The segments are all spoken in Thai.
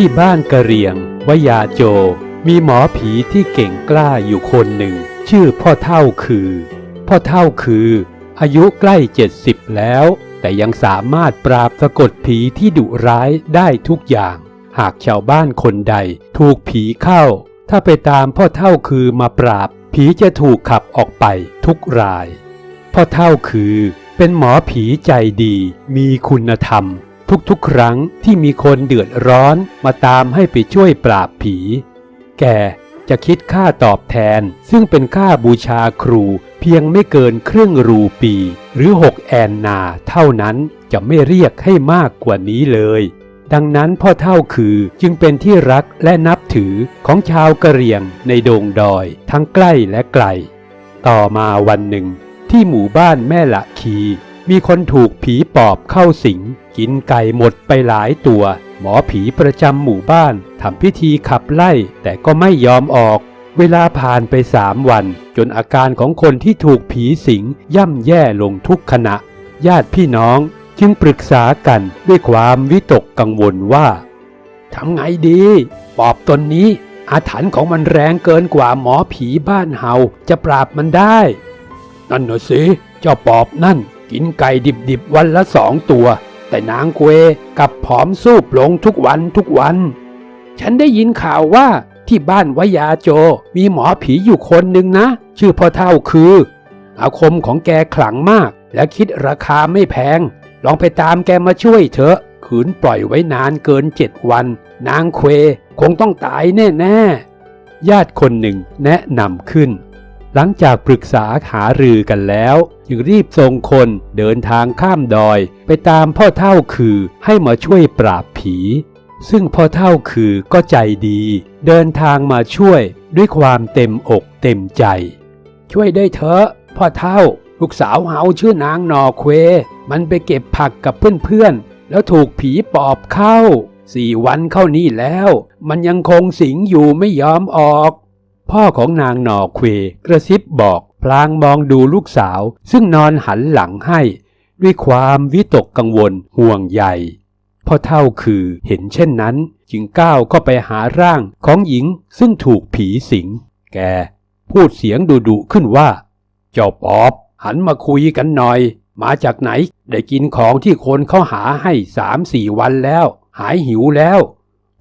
ที่บ้านกะเรียงวยาโจ มีหมอผีที่เก่งกล้าอยู่คนหนึ่ง ชื่อพ่อเท่าคือ พ่อเท่าคือ อายุใกล้เจ็ดสิบแล้ว แต่ยังสามารถปราบสะกดผีที่ดุร้ายได้ทุกอย่าง หากชาวบ้านคนใดถูกผีเข้า ถ้าไปตามพ่อเท่าคือมาปราบ ผีจะถูกขับออกไปทุกราย พ่อเท่าคือ เป็นหมอผีใจดีมีคุณธรรม ทุกๆ ครั้งที่มีคนเดือดร้อนมาตามให้ไปช่วยปราบผี แกจะคิดค่าตอบแทน ซึ่งเป็นค่าบูชาครูเพียงไม่เกินครึ่งรูปี หรือ 6 แอนนา เท่านั้นจะไม่เรียกให้มากกว่านี้เลย ดังนั้นพ่อเท่าคือจึงเป็นที่รักและนับถือของชาวกะเหรี่ยงในโดงดอย ทั้งใกล้และไกล ต่อมาวันหนึ่ง ที่หมู่บ้านแม่ละคี มีคนถูกผีปอบเข้าสิง กินไก่หมดไปหลายตัว หมอผีประจำหมู่บ้านทำพิธีขับไล่แต่ก็ไม่ยอมออก เวลาผ่านไปสามวัน จนอาการของคนที่ถูกผีสิงย่ำแย่ลงทุกขณะ ญาติพี่น้องจึงปรึกษากันด้วยความวิตกกังวลว่าทำไงดีปอบตนนี้อาถรรพ์ของมันแรงเกินกว่าหมอผีบ้านเฮาจะปราบมันได้ นั่นน่ะสิ เจ้าปอบนั่น กินไก่ดิบๆวันละสองตัว แต่นางเกวกับผอมสูบลงทุกวันทุกวัน ฉันได้ยินข่าวว่าที่บ้านวยาโจมีหมอผีอยู่คนหนึ่งนะ ชื่อพ่อเท่าคือ อาคมของแกขลังมาก และคิดราคาไม่แพง ลองไปตามแกมาช่วยเถอะขืนปล่อยไว้นานเกินเจ็ดวัน นางเควคงต้องตายแน่ๆ ญาติคนหนึ่งแนะนำขึ้น หลังจากปรึกษาหารือกันแล้ว จึงรีบส่งคนเดินทางข้ามดอย ไปตามพ่อเท่าคือให้มาช่วยปราบผี ซึ่งพ่อเท่าคือก็ใจดี เดินทางมาช่วยด้วยความเต็มอกเต็มใจ ช่วยได้เถอะพ่อเท่า ลูกสาวเฮาชื่อนางนอเคว มันไปเก็บผักกับเพื่อนๆ แล้วถูกผีปอบเข้าสี่วันเข้านี่แล้ว มันยังคงสิงอยู่ไม่ยอมออก พ่อของนางนอเควกระซิบบอก พลางมองดูลูกสาวซึ่งนอนหันหลังให้ ด้วยความวิตกกังวลห่วงใยพ่อเท่าคือเห็นเช่นนั้น จึงก้าวเข้าไปหาร่างของหญิงซึ่งถูกผีสิง แกพูดเสียงดุดุขึ้นว่า เจ้าปอบหันมาคุยกันหน่อย มาจากไหนได้กินของที่คนเขาหาให้สามสี่วันแล้ว หายหิวแล้ว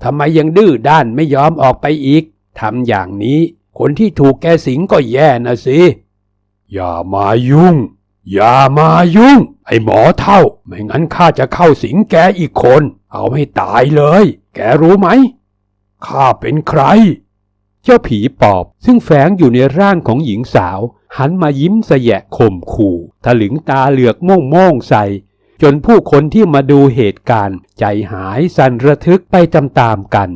ทำไมยังดื้อด้านไม่ยอมออกไปอีกทำอย่างนี้ คนที่ถูกแกสิงก็แย่นะสิ อย่ามายุ่ง อย่ามายุ่ง ไอ้หมอเท่า ไม่งั้นข้าจะเข้าสิงแกอีกคน เอาให้ตายเลย แกรู้ไหมข้าเป็นใคร เจ้าผีปอบซึ่งแฝงอยู่ในร่างของหญิงสาว หันมายิ้มสแยะข่มขู่ถลึงตาเหลือกโม่งโม่งใส่จนผู้คนที่มาดูเหตุการณ์ ใจหายสั่นระทึกไปตามๆกัน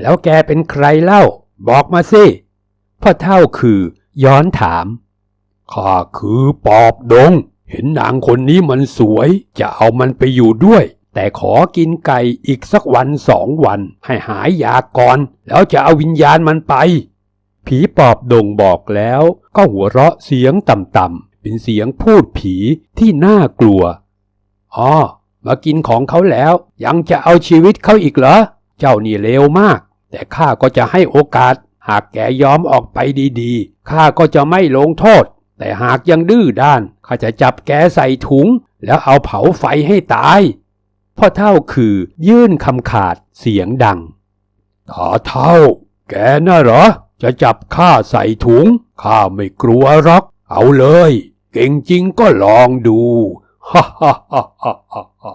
แล้วแกเป็นใครเล่า บอกมาสิพ่อเท่าคือ ย้อนถาม ข้าคือปอบดง เห็นนางคนนี้มันสวย จะเอามันไปอยู่ด้วย แต่ขอกินไก่อีกสักวันสองวัน ให้หายยากก่อน แล้วจะเอาวิญญาณมันไป ผีปอบดงบอกแล้ว ก็หัวเราะเสียงต่ำๆเป็นเสียงพูดผีที่น่ากลัวอ๋อมากินของเขาแล้ว ยังจะเอาชีวิตเขาอีกเหรอ เจ้านี่เลวมาก แต่ข้าก็จะให้โอกาส หากแกยอมออกไปดีๆข้าก็จะไม่ลงโทษ แต่หากยังดื้อด้านข้าจะจับแกใส่ถุง แล้วเอาเผาไฟให้ตาย พ่อเท่าคือยื่นคำขาดเสียงดังถ้าเท่า แกน่ะเหรอ จะจับข้าใส่ถุง ข้าไม่กลัวหรอก เอาเลย เก่งจริงก็ลองดูฮ่าฮ่าฮ่าฮ่าฮ่า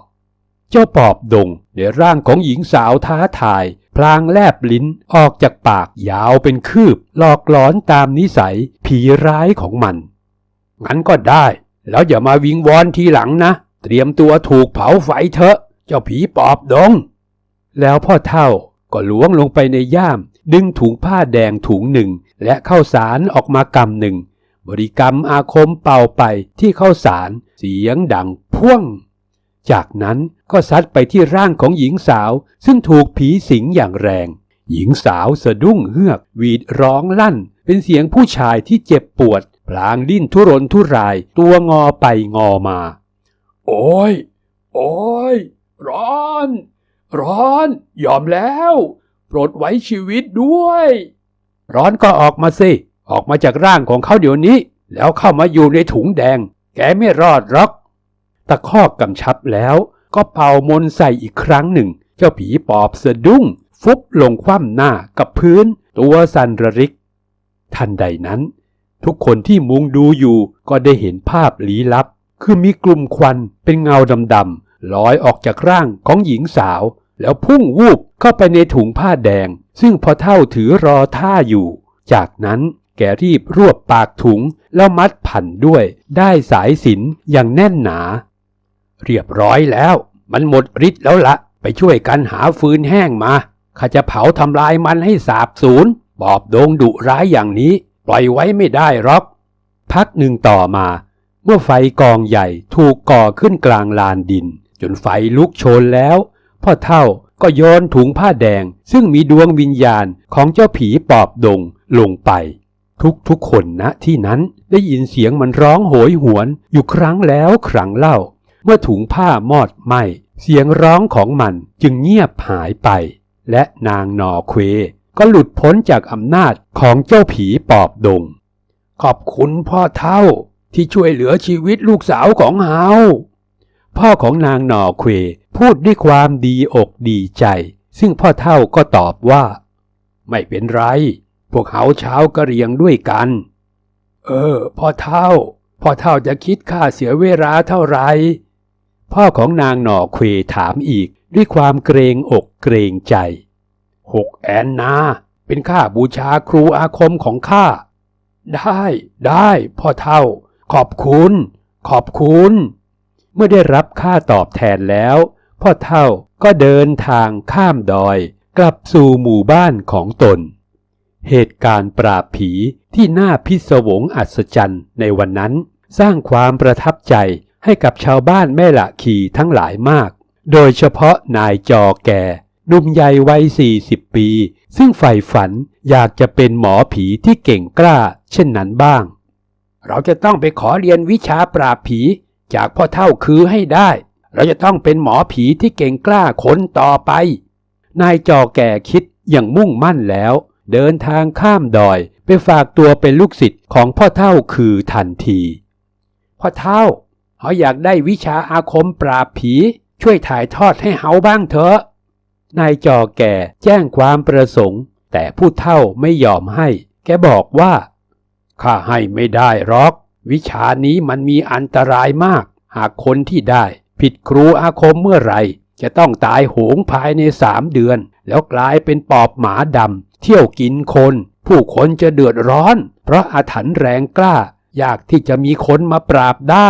เจ้าปอบดงในร่างของหญิงสาวท้าทาย พลางแลบลิ้นออกจากปากยาวเป็นคืบ หลอกหลอนตามนิสัยผีร้ายของมัน งั้นก็ได้ แล้วอย่ามาวิงวอนทีหลังนะ เตรียมตัวถูกเผาไฟเถอะ เจ้าผีปอบดง แล้วพ่อเท่าก็ล้วงลงไปในย่าม ดึงถุงผ้าแดงถุงหนึ่ง และข้าวสารออกมากำหนึ่ง บริกรรมอาคมเป่าไปที่ข้าวสารเสียงดังพ่วง จากนั้นก็ซัดไปที่ร่างของหญิงสาว ซึ่งถูกผีสิงอย่างแรง หญิงสาวสะดุ้งเฮือก หวีดร้องลั่น เป็นเสียงผู้ชายที่เจ็บปวด ลางดิ้นทุรนทุราย ตัวงอไปงอมา โอ้ย โอ้ย ร้อน ร้อน ยอมแล้ว โปรดไว้ชีวิตด้วย ร้อนก็ออกมาสิ ออกมาจากร่างของเขาเดี๋ยวนี้ แล้วเข้ามาอยู่ในถุงแดง แกไม่รอดหรอก ตะคอกกำชับแล้ว ก็เป่ามนต์ใส่อีกครั้งหนึ่ง เจ้าผีปอบสะดุ้ง ฟุบลงคว่ำหน้ากับพื้น ตัวสันระริก ทันใดนั้น ทุกคนที่มุงดูอยู่ก็ได้เห็นภาพลี้ลับ คือมีกลุ่มควันเป็นเงาดำๆลอยออกจากร่างของหญิงสาว แล้วพุ่งวูบเข้าไปในถุงผ้าแดง ซึ่งพอเท่าถือรอท่าอยู่ จากนั้นแกรีบรวบปากถุงแล้วมัดผันด้วย ได้สายสินอย่างแน่นหนา เรียบร้อยแล้ว มันหมดฤทธิ์แล้วละไปช่วยกันหาฟืนแห้งมาข้าจะเผาทำลายมันให้สาบสูญบอบโดงดุร้ายอย่างนี้ ปล่อยไว้ไม่ได้หรอก พักหนึ่งต่อมา เมื่อไฟกองใหญ่ถูกก่อขึ้นกลางลานดิน จนไฟลุกโชนแล้ว พ่อเท่าก็โยนถุงผ้าแดง ซึ่งมีดวงวิญญาณของเจ้าผีปอบดงลงไป ทุกทุกๆคนณที่นั้นได้ยินเสียงมันร้องโหยหวนอยู่ครั้งแล้วครั้งเล่า เมื่อถุงผ้ามอดไหมเสียงร้องของมันจึงเงียบหายไป และนางนอเคว ก็หลุดพ้นจากอำนาจของเจ้าผีปอบดง ขอบคุณพ่อเท่าที่ช่วยเหลือชีวิตลูกสาวของเฮาพ่อของนางหน่อเควพูดด้วยความดีอกดีใจ ซึ่งพ่อเท่าก็ตอบว่า ไม่เป็นไร พวกเขาเช้ากระเรียงด้วยกัน เออ พ่อเท่า พ่อเท่าจะคิดค่าเสียเวลาเท่าไหร่พ่อของนางหน่อเควถามอีกด้วยความเกรงอกเกรงใจ หกแอนนา เป็นค่าบูชาครูอาคมของข้า ได้ได้พ่อเท่า ขอบคุณ ขอบคุณ เมื่อได้รับค่าตอบแทนแล้ว พ่อเท่าก็เดินทางข้ามดอย กลับสู่หมู่บ้านของตน เหตุการณ์ปราบผีที่น่าพิศวงอัศจรรย์ในวันนั้น สร้างความประทับใจให้กับชาวบ้านแม่ละขีทั้งหลายมาก โดยเฉพาะนายจอแก่ หนุ่มใหญ่วัย 40 ปี ซึ่งใฝ่ฝันอยากจะเป็นหมอผีที่เก่งกล้า เช่นนั้นบ้าง เราจะต้องไปขอเรียนวิชาปราบผีจากพ่อเท่าคือให้ได้ เราจะต้องเป็นหมอผีที่เก่งกล้าคนต่อไป นายจอแก่คิดอย่างมุ่งมั่นแล้ว เดินทางข้ามดอย ไปฝากตัวเป็นลูกศิษย์ของพ่อเท่าคือทันที พ่อเท่าเขาอยากได้วิชาอาคมปราบผี ช่วยถ่ายทอดให้เฮาบ้างเถอะ นายจอแก่แจ้งความประสงค์ แต่ผู้เท่าไม่ยอมให้ แกบอกว่าข้าให้ไม่ได้หรอก วิชานี้มันมีอันตรายมาก หากคนที่ได้ ผิดครูอาคมเมื่อไหร่ จะต้องตายโหงภายในสามเดือน แล้วกลายเป็นปอบหมาดำเที่ยวกินคน ผู้คนจะเดือดร้อน เพราะอาถรรพ์แรงกล้า อยากที่จะมีคนมาปราบได้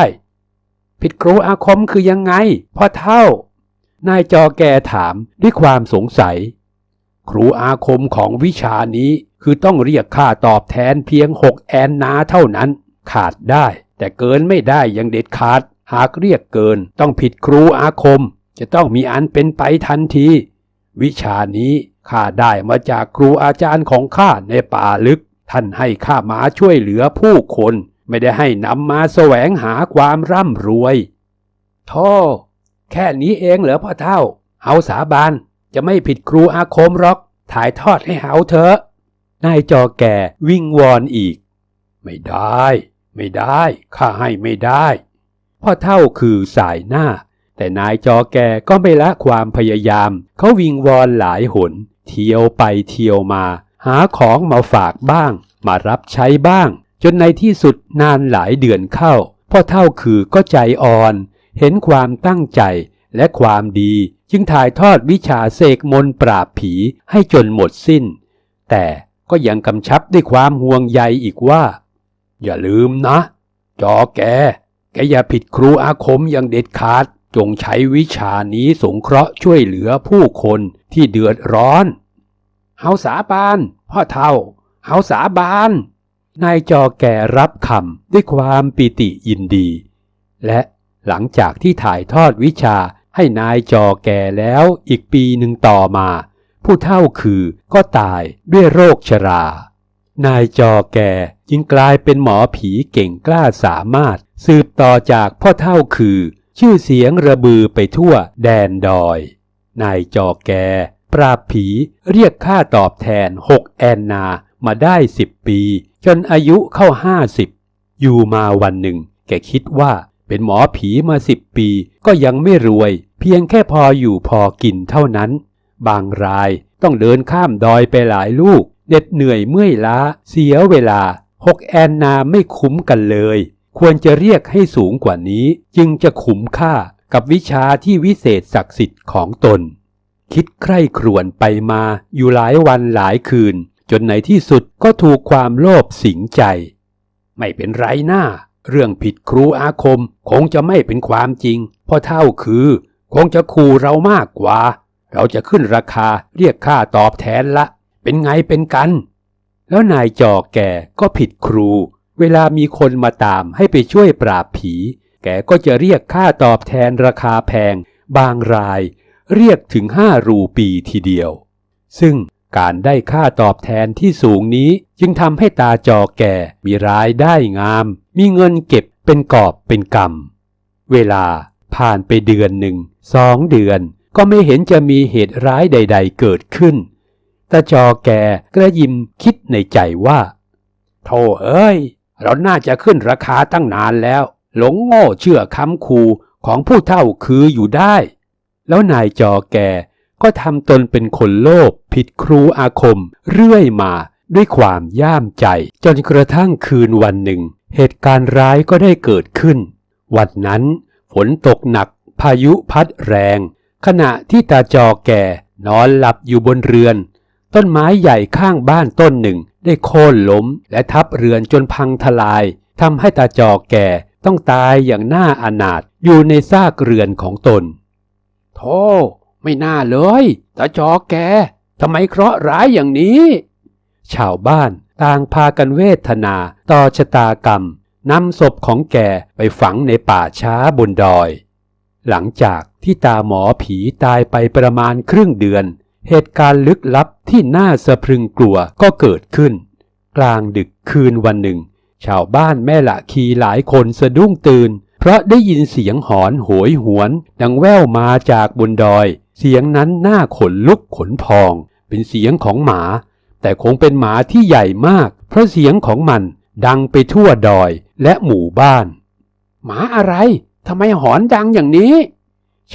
ผิดครูอาคมคือยังไงพ่อเท่า นายจอแกถามด้วยความสงสัย ครูอาคมของวิชานี้คือต้องเรียกค่าตอบแทนเพียงหกแอนนาเท่านั้น ขาดได้ แต่เกินไม่ได้อย่างเด็ดขาด หากเรียกเกิน ต้องผิดครูอาคม จะต้องมีอันเป็นไปทันที วิชานี้ข้าได้มาจากครูอาจารย์ของข้าในป่าลึก ท่านให้ข้ามาช่วยเหลือผู้คน ไม่ได้ให้นำมาแสวงหาความร่ำรวยท่อ แค่นี้เองเหรอพ่อเท่า เฮาสาบานจะไม่ผิดครูอาคมหรอก ถ่ายทอดให้เฮาเถอะ นายจอแก่วิ่งวอนอีก ไม่ได้ ไม่ได้ ข้าให้ไม่ได้ พ่อเท่าคือสายหน้า แต่นายจอแก่ก็ไม่ละความพยายาม เขาวิงวอนหลายหน เที่ยวไปเที่ยวมา หาของมาฝากบ้าง มารับใช้บ้าง จนในที่สุดนานหลายเดือนเข้า พ่อเท่าคือก็ใจอ่อน เห็นความตั้งใจและความดีจึงถ่ายทอดวิชาเสกมนปราบผีให้จนหมดสิ้น แต่ก็ยังกำชับด้วยความห่วงใยอีกว่า อย่าลืมนะ จอแก แกอย่าผิดครูอาคมอย่างเด็ดขาด จงใช้วิชานี้สงเคราะห์ช่วยเหลือผู้คนที่เดือดร้อน เฮาสาบาน พ่อเท่า เฮาสาบาน นายจอแก่รับคำด้วยความปิติยินดี และ หลังจากที่ถ่ายทอดวิชาให้นายจอแก่แล้วอีกปีหนึ่งต่อมา ผู้เท่าคือก็ตายด้วยโรคชรา นายจอแก่จึงกลายเป็นหมอผีเก่งกล้าสามารถ สืบต่อจากพ่อเท่าคือ ชื่อเสียงระบือไปทั่วแดนดอย นายจอแก่ปราบผีเรียกค่าตอบแทนหกแอนนามาได้สิบปี จนอายุเข้าห้าสิบอยู่มาวันหนึ่ง แกคิดว่า เป็นหมอผีมาสิบปี ก็ยังไม่รวย เพียงแค่พออยู่พอกินเท่านั้น บางรายต้องเดินข้ามดอยไปหลายลูกเหน็ดเหนื่อยเมื่อยล้า เสียเวลาหกแอนนาไม่คุ้มกันเลย ควรจะเรียกให้สูงกว่านี้ จึงจะคุ้มค่ากับวิชาที่วิเศษศักดิ์สิทธิ์ของตน คิดใคร่ครวญไปมาอยู่หลายวันหลายคืน จนในที่สุดก็ถูกความโลภสิงใจ ไม่เป็นไรหน้า เรื่องผิดครูอาคมคงจะไม่เป็นความจริงเพราะเท่าคือ คงจะขู่เรามากกว่า เราจะขึ้นราคาเรียกค่าตอบแทนละ เป็นไงเป็นกัน แล้วนายจอแกก็ผิดครู เวลามีคนมาตามให้ไปช่วยปราบผี แกก็จะเรียกค่าตอบแทนราคาแพง บางราย เรียกถึงห้ารูปีทีเดียว ซึ่งการได้ค่าตอบแทนที่สูงนี้จึงทำให้ตาจอแก่มีรายได้งาม มีเงินเก็บเป็นกอบเป็นกำเวลาผ่านไปเดือนหนึ่งสองเดือนก็ไม่เห็นจะมีเหตุร้ายใด ๆ เกิดขึ้นตาจอแกกระยิมคิดในใจว่า โธ่เอ้ย เราน่าจะขึ้นราคาตั้งนานแล้ว หลงโง่เชื่อคำคูของผู้เท่าคืออยู่ได้ แล้วนายจอแกก็ทำตนเป็นคนโลภผิดครูอาคม เรื่อยมาด้วยความย่ามใจ จนกระทั่งคืนวันหนึ่ง เหตุการณ์ร้ายก็ได้เกิดขึ้น วันนั้นฝนตกหนักพายุพัดแรง ขณะที่ตาจอแก่นอนหลับอยู่บนเรือน ต้นไม้ใหญ่ข้างบ้านต้นหนึ่งได้โค่นล้มและทับเรือนจนพังทลายทำให้ตาจอแก่ต้องตายอย่างน่าอนาถอยู่ในซากเรือนของตนโธ่ไม่น่าเลยตาจอแกทำไมเคราะห์ร้ายอย่างนี้ ชาวบ้าน ต่างพากันเวทนาต่อชะตากรรมนำศพของแกไปฝังในป่าช้าบนดอย หลังจากที่ตาหมอผีตายไปประมาณครึ่งเดือน เหตุการณ์ลึกลับที่น่าสะพรึงกลัวก็เกิดขึ้น กลางดึกคืนวันหนึ่ง ชาวบ้านแม่ละคีหลายคนสะดุ้งตื่น เพราะได้ยินเสียงหอนโหยหวน ดังแว่วมาจากบนดอย เสียงนั้นน่าขนลุกขนพอง เป็นเสียงของหมา แต่คงเป็นหมาที่ใหญ่มาก เพราะเสียงของมันดังไปทั่วดอยและหมู่บ้าน หมาอะไรทำไมหอนดังอย่างนี้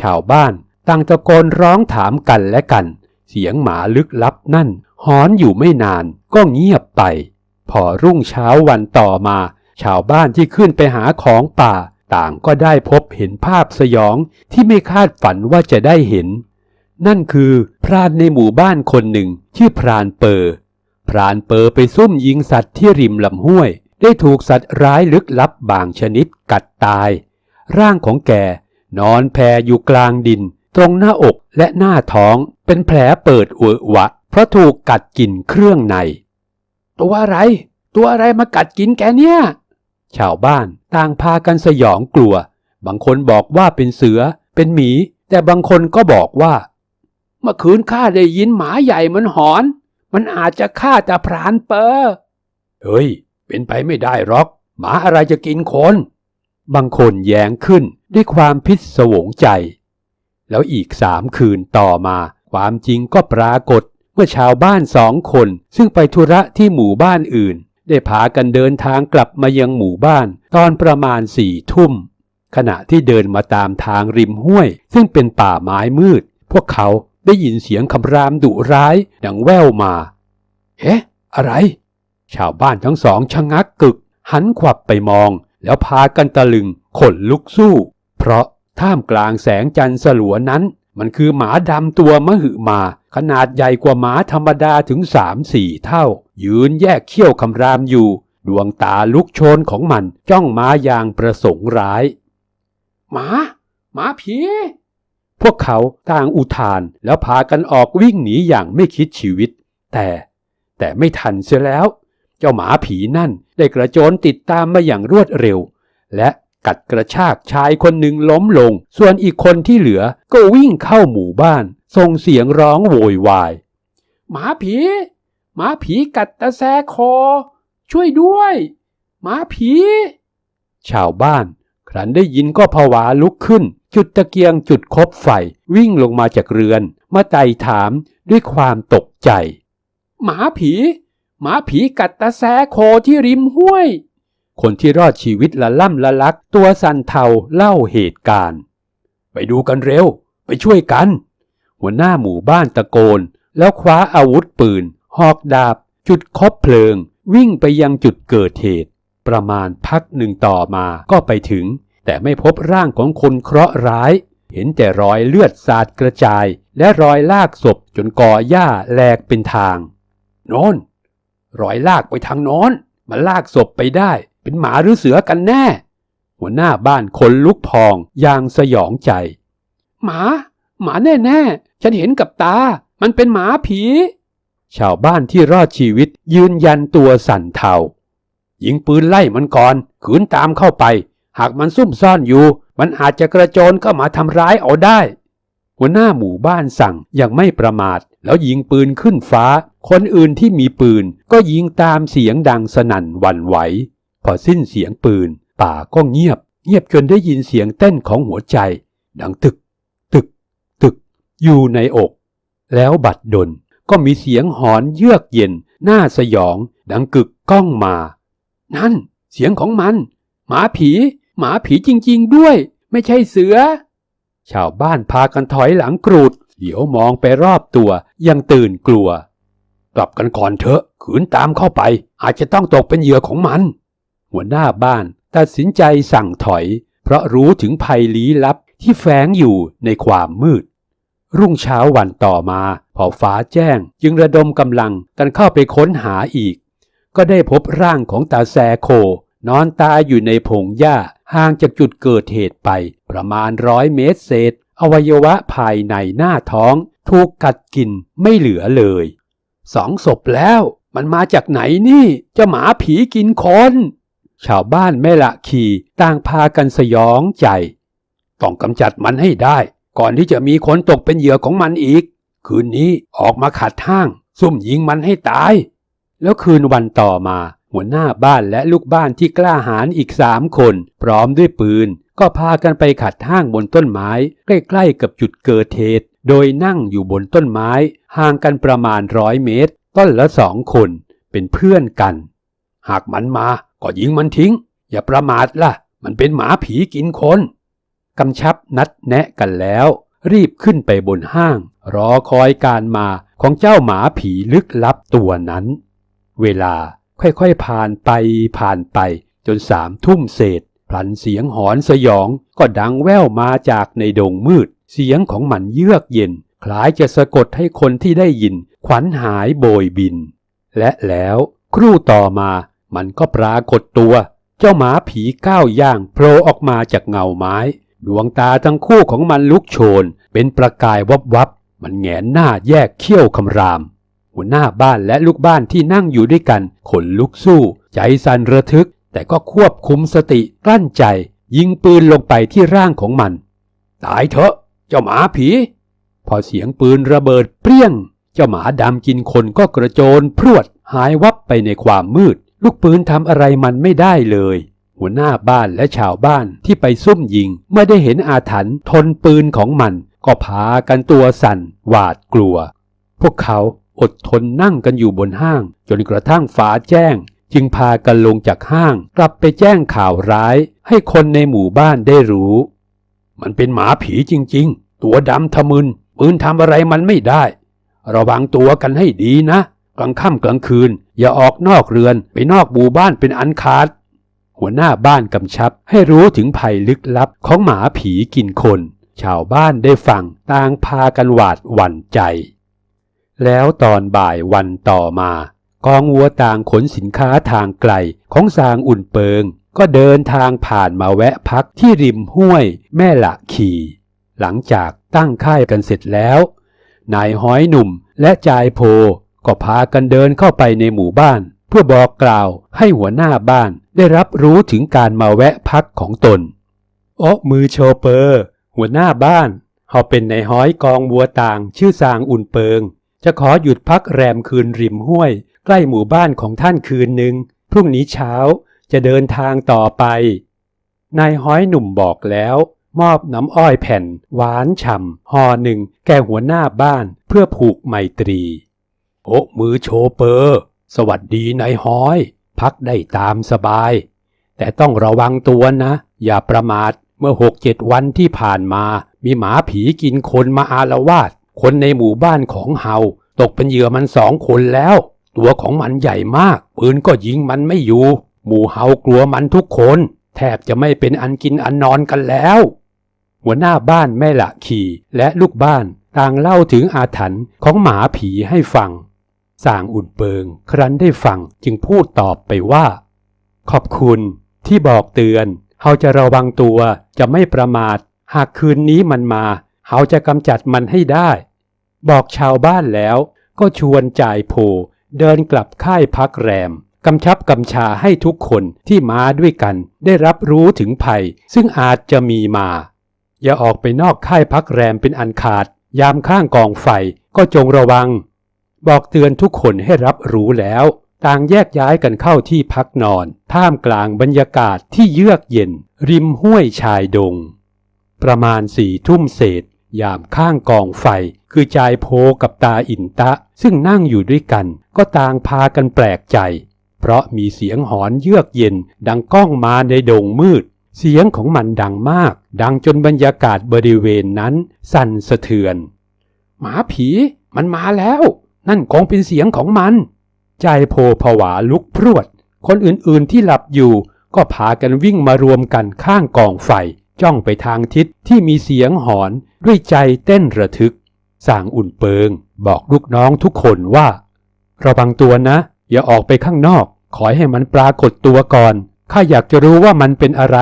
ชาวบ้านต่างตะโกนร้องถามกันและกัน เสียงหมาลึกลับนั่น หอนอยู่ไม่นานก็เงียบไป พอรุ่งเช้าวันต่อมา ชาวบ้านที่ขึ้นไปหาของป่า ต่างก็ได้พบเห็นภาพสยองที่ไม่คาดฝันว่าจะได้เห็น นั่นคือพรานในหมู่บ้านคนหนึ่งชื่อพรานเปอร์พรานเปอร์ไปซุ่มยิงสัตว์ที่ริมลำห้วย ได้ถูกสัตว์ร้ายลึกลับบางชนิดกัดตาย ร่างของแกนอนแผ่อยู่กลางดิน ตรงหน้าอกและหน้าท้องเป็นแผลเปิดเวอะวะ เพราะถูกกัดกินเครื่องใน ตัวอะไร ตัวอะไรมากัดกินแกเนี่ย ชาวบ้านต่างพากันสยองกลัว บางคนบอกว่าเป็นเสือ เป็นหมี แต่บางคนก็บอกว่า มื่อคืนข้าได้ยินหมาใหญ่มันหอน มันอาจจะฆ่าตาพรานเปอร์เฮ้ย เป็นไปไม่ได้หรอก หมาอะไรจะกินคน บางคนแย้งขึ้นด้วยความพิศวงใจ แล้วอีกสามคืนต่อมา ความจริงก็ปรากฏเมื่อชาวบ้านสองคน ซึ่งไปธุระที่หมู่บ้านอื่น ได้พากันเดินทางกลับมายังหมู่บ้าน ตอนประมาณสี่ทุ่ม ขณะที่เดินมาตามทางริมห้วย ซึ่งเป็นป่าไม้มืด พวกเขา ได้ยินเสียงคำรามดุร้ายดังแว่วมา เอ๊ะ อะไร ชาวบ้านทั้งสองชะงักกึก หันขวับไปมอง แล้วพากันตะลึงขนลุกสู้ เพราะท่ามกลางแสงจันทร์สลัวนั้น มันคือหมาดำตัวมหึมา ขนาดใหญ่กว่าหมาธรรมดาถึงสามสี่เท่า ยืนแยกเขี้ยวคำรามอยู่ ดวงตาลุกโชนของมันจ้องมาอย่างประสงค์ร้าย หมา หมาผี พวกเขาต่างอุทานแล้วพากันออกวิ่งหนีอย่างไม่คิดชีวิต แต่แต่ไม่ทันเสียแล้ว เจ้าหมาผีนั่นได้กระโจนติดตามมาอย่างรวดเร็ว และกัดกระชากชายคนหนึ่งล้มลง ส่วนอีกคนที่เหลือก็วิ่งเข้าหมู่บ้านส่งเสียงร้องโวยวาย หมาผี หมาผีกัดตะแซคอ ช่วยด้วย หมาผี ชาวบ้านครั้นได้ยินก็ผวาลุกขึ้น จุดตะเกียงจุดคบไฟวิ่งลงมาจากเรือน มาไต่ถามด้วยความตกใจ หมาผี หมาผีกัดตาแซโคที่ริมห้วย คนที่รอดชีวิตละล่ำละลัก ตัวสันเทาเล่าเหตุการณ์ ไปดูกันเร็ว ไปช่วยกัน หัวหน้าหมู่บ้านตะโกน แล้วคว้าอาวุธปืน หอกดาบ จุดคบเพลิง วิ่งไปยังจุดเกิดเหตุ ประมาณพักหนึ่งต่อมาก็ไปถึง แต่ไม่พบร่างของคนเคราะห์ร้าย เห็นแต่รอยเลือดสาดกระจาย และรอยลากศพจนก่อหญ้าแหลกเป็นทางโนนรอยลากไปทางน้นมันลากศพไปได้ เป็นหมาหรือเสือกันแน่ หัวหน้าบ้านคนลุกพองอย่างสยองใจ หมา หมาแน่ๆ ฉันเห็นกับตา มันเป็นหมาผี ชาวบ้านที่รอดชีวิตยืนยันตัวสั่นเทายิงปืนไล่มันก่อนขืนตามเข้าไป หากมันซุ่มซ่อนอยู่ มันอาจจะกระโจนเข้ามาทำร้ายเอาได้ หัวหน้าหมู่บ้านสั่งอย่างไม่ประมาท แล้วยิงปืนขึ้นฟ้า คนอื่นที่มีปืนก็ยิงตามเสียงดังสนั่นหวั่นไหว พอสิ้นเสียงปืน ป่าก็เงียบ เงียบจนได้ยินเสียงเต้นของหัวใจ ดังตึก ตึก ตึก อยู่ในอก แล้วบัดดลก็มีเสียงหอนเยือกเย็นน่าสยอง ดังกึกก้องมา นั่น เสียงของมัน หมาผี หมาผีจริง ๆ ด้วย ไม่ใช่เสือ ชาวบ้านพากันถอยหลังกรูดเดี๋ยวมองไปรอบตัวยังตื่นกลัว กลับกันก่อนเถอะ ขืนตามเข้าไป อาจจะต้องตกเป็นเหยื่อของมัน หัวหน้าบ้านตัดสินใจสั่งถอย เพราะรู้ถึงภัยลี้ลับที่แฝงอยู่ในความมืด รุ่งเช้าวันต่อมาพอฟ้าแจ้งจึงระดมกำลังกันเข้าไปค้นหาอีก ก็ได้พบร่างของตาแซโค นอนตายอยู่ในพงหญ้าห่างจากจุดเกิดเหตุไป ประมาณร้อยเมตรเศษ อวัยวะภายในหน้าท้อง ถูกกัดกินไม่เหลือเลย สองศพแล้วมันมาจากไหนนี่ จะหมาผีกินคน ชาวบ้านแม่ละขีต่างพากันสยองใจ ต้องกำจัดมันให้ได้ ก่อนที่จะมีคนตกเป็นเหยื่อของมันอีก คืนนี้ออกมาขัดห้าง ซุ่มยิงมันให้ตาย แล้วคืนวันต่อมา หัวหน้าบ้านและลูกบ้านที่กล้าหาญอีกสามคน พร้อมด้วยปืน ก็พากันไปขัดห้างบนต้นไม้ ใกล้ๆกับจุดเกิดเหตุโดยนั่งอยู่บนต้นไม้ ห่างกันประมาณร้อยเมตร ต้นละสองคน เป็นเพื่อนกัน หากมันมาก็ยิงมันทิ้ง อย่าประมาทล่ะ มันเป็นหมาผีกินคนกำชับนัดแนะกันแล้ว รีบขึ้นไปบนห้าง รอคอยการมาของเจ้าหมาผีลึกลับตัวนั้น เวลา ค่อยๆผ่านไปผ่านไป จนสามทุ่มเศษพลันเสียงหอนสยองก็ดังแว่วมาจากในดงมืด เสียงของมันเยือกเย็น คล้ายจะสะกดให้คนที่ได้ยิน ขวัญหายโบยบิน และแล้วครู่ต่อมามันก็ปรากฏตัว เจ้าหมาผีก้าวย่างโผล่ออกมาจากเงาไม้ ดวงตาทั้งคู่ของมันลุกโชน เป็นประกายวับวับมันแงนหน้าแยกเขี้ยวคำราม หัวหน้าบ้านและลูกบ้านที่นั่งอยู่ด้วยกัน ขนลุกสู้ ใจสั่นระทึก แต่ก็ควบคุมสติกลั้นใจ ยิงปืนลงไปที่ร่างของมัน ตายเถอะ เจ้าหมาผี พอเสียงปืนระเบิดเปรี้ยง เจ้าหมาดำกินคนก็กระโจนพรวด หายวับไปในความมืด ลูกปืนทำอะไรมันไม่ได้เลย หัวหน้าบ้านและชาวบ้านที่ไปซุ่มยิงเมื่อได้เห็นอาถรรพ์ทนปืนของมัน ก็พากันตัวสั่นหวาดกลัว พวกเขา อดทนนั่งกันอยู่บนห้าง จนกระทั่งฟ้าแจ้ง จึงพากันลงจากห้าง กลับไปแจ้งข่าวร้าย ให้คนในหมู่บ้านได้รู้ มันเป็นหมาผีจริง ๆ ตัวดำทะมึนปืนทำอะไรมันไม่ได้ ระวังตัวกันให้ดีนะ กลางค่ำกลางคืน อย่าออกนอกเรือนไปนอกหมู่บ้านเป็นอันขาดหัวหน้าบ้านกำชับให้รู้ถึงภัยลึกลับของหมาผีกินคน ชาวบ้านได้ฟังต่างพากันหวาดหวั่นใจ แล้วตอนบ่ายวันต่อมากองวัวต่างขนสินค้าทางไกลของสางอุ่นเปิง ก็เดินทางผ่านมาแวะพักที่ริมห้วยแม่ละขีหลังจากตั้งค่ายกันเสร็จแล้ว นายห้อยหนุ่มและจายโพก็พากันเดินเข้าไปในหมู่บ้าน เพื่อบอกกล่าวให้หัวหน้าบ้านได้รับรู้ถึงการมาแวะพักของตนโอ้มือโชเปอร์ หัวหน้าบ้านเขาเป็นนายห้อยกองวัวต่างชื่อสางอุ่นเปิง จะขอหยุดพักแรมคืนริมห้วย ใกล้หมู่บ้านของท่านคืนหนึ่งพรุ่งนี้เช้าจะเดินทางต่อไป นายห้อยหนุ่มบอกแล้ว มอบน้ำอ้อยแผ่น หวานฉ่ำห่อหนึ่งแก่หัวหน้าบ้านเพื่อผูกไมตรี โอะมือโชเปอร์ สวัสดีนายฮ้อย พักได้ตามสบาย แต่ต้องระวังตัวนะ อย่าประมาทเมื่อหกเจ็ดวันที่ผ่านมา มีหมาผีกินคนมาอาละวาด คนในหมู่บ้านของเฮาตกเป็นเหยื่อมันสองคนแล้ว ตัวของมันใหญ่มากปืนก็ยิงมันไม่อยู่ หมู่เฮากลัวมันทุกคน แทบจะไม่เป็นอันกินอันนอนกันแล้ว หัวหน้าบ้านแม่ละขี่และลูกบ้านต่างเล่าถึงอาถรรพ์ของหมาผีให้ฟังสางอุ่นเปิง ครั้นได้ฟังจึงพูดตอบไปว่า ขอบคุณที่บอกเตือน เฮาจะระวังตัวจะไม่ประมาท หากคืนนี้มันมา เฮาจะกำจัดมันให้ได้ บอกชาวบ้านแล้วก็ชวนจ่ายโพเดินกลับค่ายพักแรมกำชับกำชาให้ทุกคนที่มาด้วยกัน ได้รับรู้ถึงภัย ซึ่งอาจจะมีมา อย่าออกไปนอกค่ายพักแรมเป็นอันขาด ยามข้างกองไฟก็จงระวัง บอกเตือนทุกคนให้รับรู้แล้ว ต่างแยกย้ายกันเข้าที่พักนอน ท่ามกลางบรรยากาศที่เยือกเย็น ริมห้วยชายดง ประมาณสี่ทุ่มเศษ ยามข้างกองไฟ คือจายโพกับตาอินตะ ซึ่งนั่งอยู่ด้วยกัน ก็ต่างพากันแปลกใจ เพราะมีเสียงหอนเยือกเย็น ดังก้องมาในดงมืด เสียงของมันดังมาก ดังจนบรรยากาศบริเวณนั้น สั่นสะเทือน หมาผีมันมาแล้ว นั่นคงเป็นเสียงของมัน ใจโพผวาลุกพรวด คนอื่นๆที่หลับอยู่ ก็พากันวิ่งมารวมกันข้างกองไฟ จ้องไปทางทิศที่มีเสียงหอนด้วยใจเต้นระทึกสางอุ่นเปิง บอกลูกน้องทุกคนว่าระวังตัวนะ อย่าออกไปข้างนอก ขอให้มันปรากฏตัวก่อน ข้าอยากจะรู้ว่ามันเป็นอะไร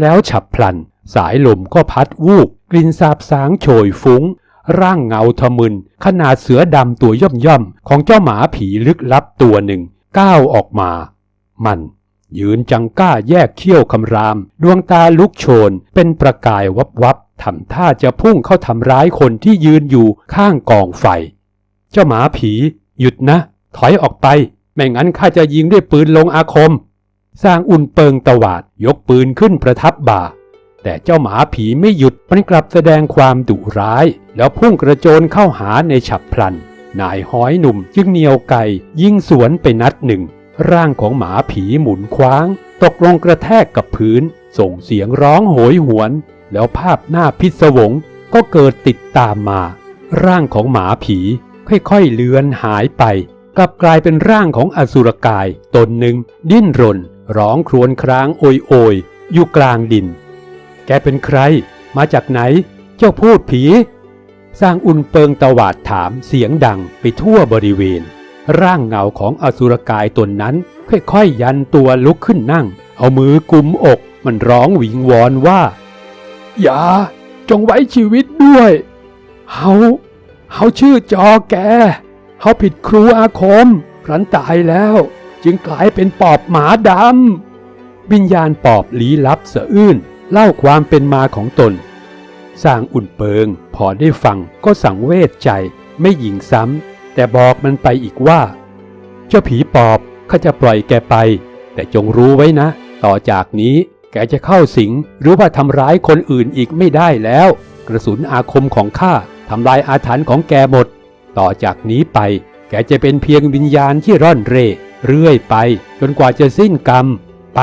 แล้วฉับพลัน สายลมก็พัดวูบกลิ่นสาบสางโชยฟุ้ง ร่างเงาทะมึน ขนาดเสือดำตัวย่อมย่อมของเจ้าหมาผีลึกลับตัวหนึ่ง ก้าวออกมา มัน ยืนจังก้าแยกเขี้ยวคำราม ดวงตาลุกโชน เป็นประกายวับวับทำท่าจะพุ่งเข้าทำร้ายคนที่ยืนอยู่ข้างกองไฟ เจ้าหมาผี หยุดนะ ถอยออกไป ไม่งั้นข้าจะยิงด้วยปืนลงอาคม สร้างอุ่นเปิงตวาดยกปืนขึ้นประทับบ่า แต่เจ้าหมาผีไม่หยุดมันกลับแสดงความดุร้าย แล้วพุ่งกระโจนเข้าหาในฉับพลัน นายห้อยหนุ่มจึงเหนียวไก่ยิงสวนไปนัดหนึ่ง ร่างของหมาผีหมุนคว้าง ตกลงกระแทกกับพื้น ส่งเสียงร้องโหยหวน แล้วภาพหน้าพิศวงก็เกิดติดตามมา ร่างของหมาผีค่อยๆเลือนหายไป กลับกลายเป็นร่างของอสุรกายตนหนึ่ง ดิ้นรน ร้องครวญครางโอยโอยอยู่กลางดิน แกเป็นใคร มาจากไหน เจ้าพูดผี สร้างอุ่นเปิงตวาดถามเสียงดังไปทั่วบริเวณ ร่างเงาของอสุรกายตนนั้น ค่อยๆยันตัวลุกขึ้นนั่ง เอามือกุมอกมันร้องหวิงวอนว่า อย่า จงไว้ชีวิตด้วย เฮา เฮาชื่อจอแก เฮาผิดครูอาคมครั้นตายแล้ว จึงกลายเป็นปอบหมาดำวิญญาณปอบลี้ลับสะอื้นเล่าความเป็นมาของตน สร้างอุ่นเปิง พอได้ฟังก็สังเวชใจไม่หยิงซ้ำ แต่บอกมันไปอีกว่า เจ้าผีปอบข้าจะปล่อยแกไป แต่จงรู้ไว้นะ ต่อจากนี้แกจะเข้าสิงหรือว่าทำร้ายคนอื่นอีกไม่ได้แล้ว กระสุนอาคมของข้าทำลายอาถรรพ์ของแกหมด ต่อจากนี้ไป แกจะเป็นเพียงวิญญาณที่ร่อนเร่เรื่อยไป จนกว่าจะสิ้นกรรม ไป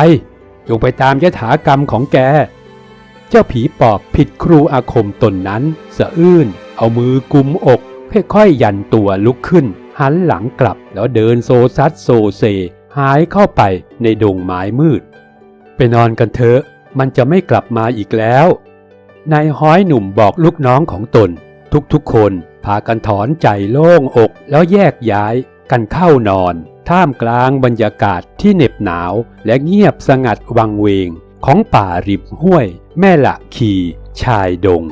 จงไปตามยถากรรมของแก เจ้าผีปอบผิดครูอาคมตนนั้น สะอื้น เอามือกุมอก ค่อยๆยันตัวลุกขึ้น หันหลังกลับแล้วเดินโซซัดโซเซ หายเข้าไปในดงไม้มืด ไปนอนกันเถอะ มันจะไม่กลับมาอีกแล้วนายห้อยหนุ่มบอกลูกน้องของตน ทุกๆคนพากันถอนใจโล่งอกแล้วแยกย้ายกันเข้านอน ท่ามกลางบรรยากาศที่เหน็บหนาวและเงียบสงัดวังเวงของป่าริมห้วย แม่ละขี ชายดง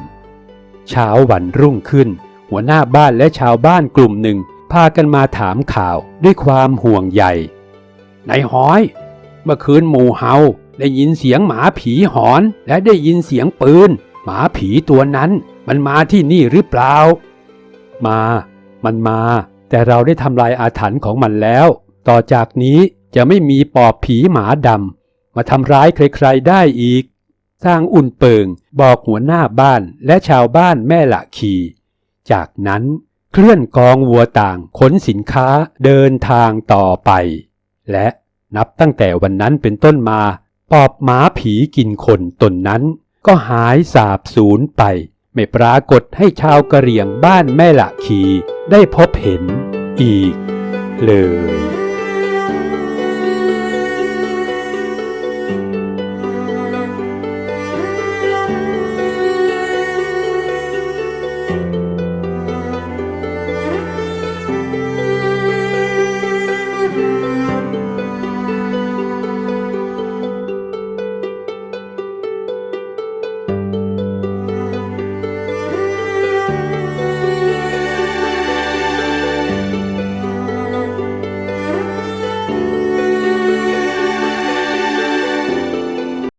เช้าวันรุ่งขึ้น หัวหน้าบ้านและชาวบ้านกลุ่มหนึ่ง พากันมาถามข่าวด้วยความห่วงใยำนายห้อย เมื่อคืนหมู่เฮาได้ยินเสียงหมาผีหอนและได้ยินเสียงปืน หมาผีตัวนั้นมันมาที่นี่หรือเปล่า มา มันมา แต่เราได้ทำลายอาถรรพ์ของมันแล้ว ต่อจากนี้จะไม่มีปอบผีหมาดำมาทำร้ายใครๆได้อีก สร้างอุ่นเปิงบอกหัวหน้าบ้านและชาวบ้านแม่ละคี จากนั้นเคลื่อนกองวัวต่างขนสินค้าเดินทางต่อไป และนับตั้งแต่วันนั้นเป็นต้นมา ปอบหมาผีกินคนตนนั้น ก็หายสาบสูญไป ไม่ปรากฏให้ชาวกะเหรี่ยงบ้านแม่ละคีได้พบเห็นอีกเลย